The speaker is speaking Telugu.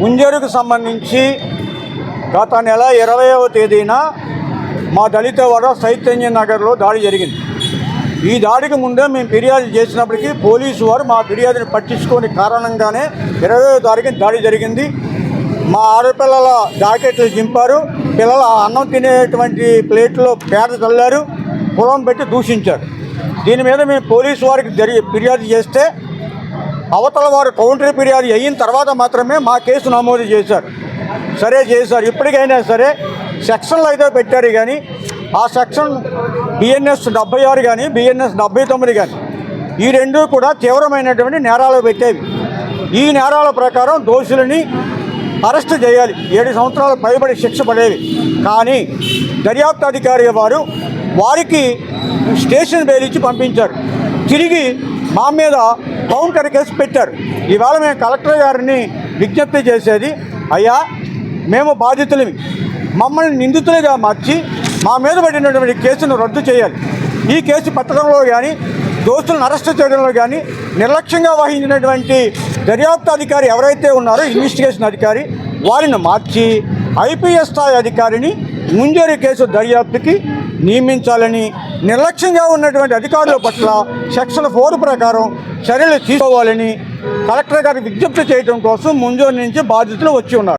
ముంజేరుకు సంబంధించి గత నెల ఇరవైవ తేదీన మా దళిత వర చైతన్య నగర్లో దాడి జరిగింది. ఈ దాడికి ముందే మేము ఫిర్యాదు చేసినప్పటికీ పోలీసు వారు మా ఫిర్యాదుని పట్టించుకోని కారణంగానే ఇరవై తారీఖున దాడి జరిగింది. మా ఆడపిల్లల జాకెట్లు చింపారు. పిల్లల అన్నం తినేటువంటి ప్లేట్లో పేద చల్లారు. పొలం పెట్టి దూషించారు. దీని మీద మేము పోలీసు వారికి ఫిర్యాదు చేస్తే అవతల వారు కౌంటర్ ఫిర్యాదు అయిన తర్వాత మాత్రమే మా కేసు నమోదు చేశారు. సరే చేశారు. ఇప్పటికైనా సరే సెక్షన్లు అయితే పెట్టారు కానీ ఆ సెక్షన్ బిఎన్ఎస్ డెబ్బై ఆరు కానీ బిఎన్ఎస్ డెబ్బై తొమ్మిది కానీ ఈ రెండు కూడా తీవ్రమైనటువంటి నేరాలు పెట్టేవి. ఈ నేరాల ప్రకారం దోషులని అరెస్ట్ చేయాలి. ఏడు సంవత్సరాల పైబడి శిక్ష పడేవి. కానీ దర్యాప్తు అధికారి వారు వారికి స్టేషన్ బెయిల్ ఇచ్చి పంపించారు. తిరిగి మా మీద కౌంటర్ కేసు పెట్టారు. ఇవాళ మేము కలెక్టర్ గారిని విజ్ఞప్తి చేసేది అయ్యా మేము బాధితులమి. మమ్మల్ని నిందితులుగా మార్చి మా మీద పడినటువంటి కేసును రద్దు చేయాలి. ఈ కేసు పట్టడంలో కానీ దోస్తులను అరెస్ట్ చేయడంలో కానీ నిర్లక్ష్యంగా వహించినటువంటి దర్యాప్తు అధికారి ఎవరైతే ఉన్నారో ఇన్వెస్టిగేషన్ అధికారి వారిని మార్చి ఐపీఎస్ స్థాయి అధికారిని ముంజేరి కేసు దర్యాప్తుకి నియమించాలని నిర్లక్ష్యంగా ఉన్నటువంటి అధికారుల పట్ల సెక్షన్ ఫోర్ ప్రకారం చర్యలు తీసుకోవాలని కలెక్టర్ గారికి విజ్ఞప్తి చేయడం కోసం ముందు నుంచి బాధితులు వచ్చి ఉన్నారు.